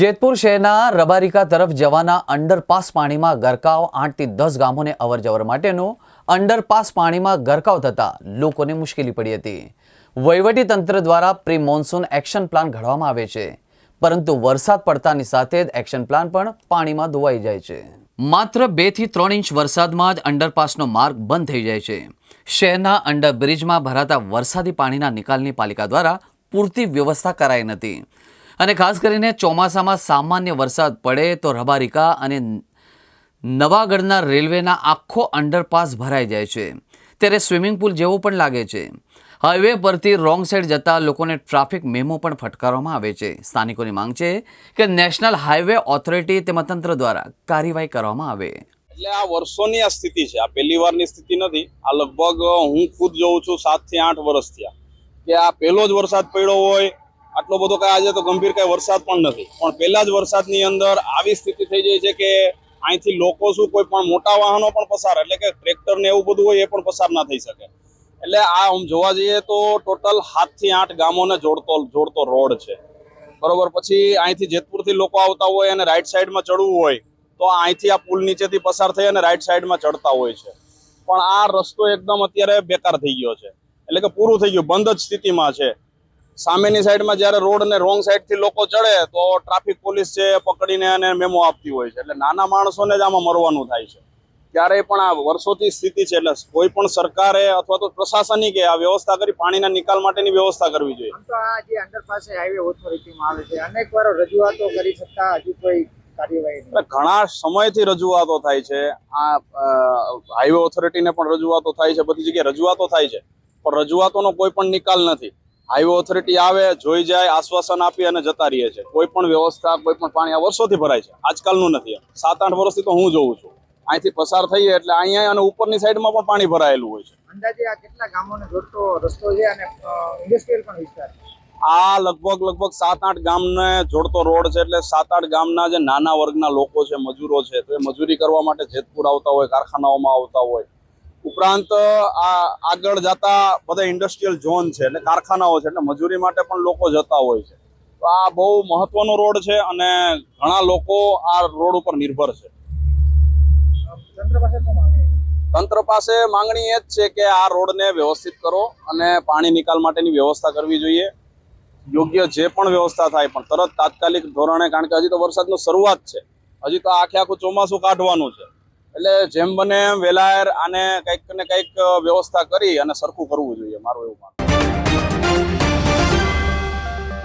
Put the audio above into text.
જેતપુર શહેરના રબારિકા તરફ જવાના અંડરપાસ પાણીમાં ગરકાવ આઠથી દસ ગામોને અવરજવર માટેનો અંડરપાસ પાણીમાં ગરકાવ થતાં લોકોને મુશ્કેલી પડી હતી. વહીવટી તંત્ર દ્વારા પ્રી મોન્સૂન એક્શન પ્લાન ઘડવામાં આવે છે. પરંતુ વરસાદ પડતાની સાથે જ એક્શન પ્લાન પણ પાણીમાં ધોવાઈ જાય છે. માત્ર બેથી ત્રણ ઇંચ વરસાદમાં જ અંડરપાસનો માર્ગ બંધ થઈ જાય છે. શહેરના અંડરબ્રિજમાં ભરાતા વરસાદી પાણીના નિકાલની પાલિકા દ્વારા પૂરતી વ્યવસ્થા કરાઈ નથી. અને ખાસ કરીને ચોમાસામાં સામાન્ય વરસાદ પડે તો રબારિકા અને નવાગઢના રેલવેના આખો અંડરપાસ ભરાઈ જાય છે. ત્યારે સ્વિમિંગ પુલ જેવો પણ લાગે છે. હાઈવે પરથી રોંગ સાઈડ જતા લોકોને ટ્રાફિક મેમો પણ ફટકારવામાં આવે છે. સ્થાનિકોની માંગ છે કે નેશનલ હાઈવે ઓથોરિટી તેમજ તંત્ર દ્વારા કાર્યવાહી કરવામાં આવે. એટલે આ વર્ષોની આ સ્થિતિ છે. આ પહેલી વારની સ્થિતિ નથી. આ લગભગ હું ખુદ જોઉં છું સાતથી આઠ વર્ષ થયા. કે આ પહેલો જ વરસાદ પડ્યો હોય આટલો બધો કઈ આજે તો ગંભીર કઈ વરસાદ પણ નથી. પણ પહેલા જ વરસાદની અંદર આવી સ્થિતિ થઈ જાય છે કે અહીંથી લોકો શું કોઈ પણ મોટા વાહનો પણ પસાર, એટલે કે ટ્રેક્ટર ને એવું બધું હોય એ પણ પસાર ના થઈ શકે. એટલે આ આમ જોવા જઈએ તો ટોટલ સાતથી આઠ ગામોને જોડતો જોડતો રોડ છે. બરોબર, પછી અહીંથી જેતપુરથી લોકો આવતા હોય અને રાઈટ સાઈડમાં ચડવું હોય, તો અહીંથી આ પુલ નીચેથી પસાર થઈ અને રાઈટ સાઈડમાં ચડતા હોય છે. પણ આ રસ્તો એકદમ અત્યારે બેકાર થઈ ગયો છે. એટલે કે પૂરું થઈ ગયું, બંધ જ સ્થિતિમાં છે. સામેની સાઈડમાં જ્યારે રોડ ને રોંગ સાઈડથી લોકો ચડે તો ટ્રાફિક પોલીસ છે પકડીને અને મેમો આપતી હોય છે. એટલે નાના માણસોને જ આમાં મરવાનું થાય છે. ક્યારેય પણ આ વર્ષોથી સ્થિતિ છે એટલે કોઈ પણ સરકારે અથવા તો પ્રશાસનિકે આ વ્યવસ્થા કરી પાણીના નિકાલ માટેની વ્યવસ્થા કરવી જોઈએ. તો આ જે અંડરપાસ હાઈવે ઓથોરિટીમાં આવે છે અનેક વાર રજૂઆતો કરી શકતા હજુ કોઈ કાર્યવાહી ઘણા સમયથી રજૂઆતો થાય છે. આ હાઈવે ઓથોરિટીને પણ રજૂઆતો થાય છે બધી જગ્યાએ રજૂઆતો થાય છે. પણ રજૂઆતોનો કોઈ પણ નિકાલ નથી. હાઈવે ઓથોરિટી આવે જોઈ જાય આશ્વાસન આપી અને જતા રહીએ છે કોઈ પણ વ્યવસ્થા કોઈ પણ પાણી આ વર્ષોથી ભરાય છે. આજકાલનું નથી સાત આઠ વર્ષથી તો હું જોઉં છું. અહીંથી પસાર થઈએ એટલે અહીંયા અને ઉપરની સાઈડમાં પણ પાણી ભરાયેલું હોય છે. અંદાજે આ કેટલા ગામોને જોડતો રસ્તો છે અને ઇન્ડસ્ટ્રીયલ પણ વિસ્તાર છે? આ લગભગ લગભગ સાત આઠ ગામને જોડતો રોડ છે એટલે સાત આઠ ગામના જે નાના વર્ગના લોકો છે મજૂરો છે તો એ મજૂરી કરવા માટે જેતપુર આવતા હોય કારખાનાઓમાં આવતા હોય. ઉપરાંત આ આગળ જતા બધા ઇન્ડસ્ટ્રીયલ ઝોન છે એટલે કારખાનાઓ છે એટલે મજૂરી માટે પણ લોકો જતા હોય છે. તો આ બહુ મહત્વનો રોડ છે અને ઘણા લોકો આ રોડ ઉપર નિર્ભર છે. તંત્ર પાસે માંગણી? છે? તંત્ર પાસે માંગણી એ જ છે કે આ રોડને વ્યવસ્થિત કરો અને પાણી નિકાલ માટેની વ્યવસ્થા કરવી જોઈએ. યોગ્ય જે પણ વ્યવસ્થા થાય પણ તરત તાત્કાલિક ધોરણે કારણ કે હજી તો વરસાદનો શરૂઆત છે. હજી તો આખે આખું ચોમાસું કાઢવાનું છે. એટલે જેમ બને એમ વેલાયર આને કંઈક ને કંઈક વ્યવસ્થા કરી અને સરખું કરવું જોઈએ, મારું એવું માનવું.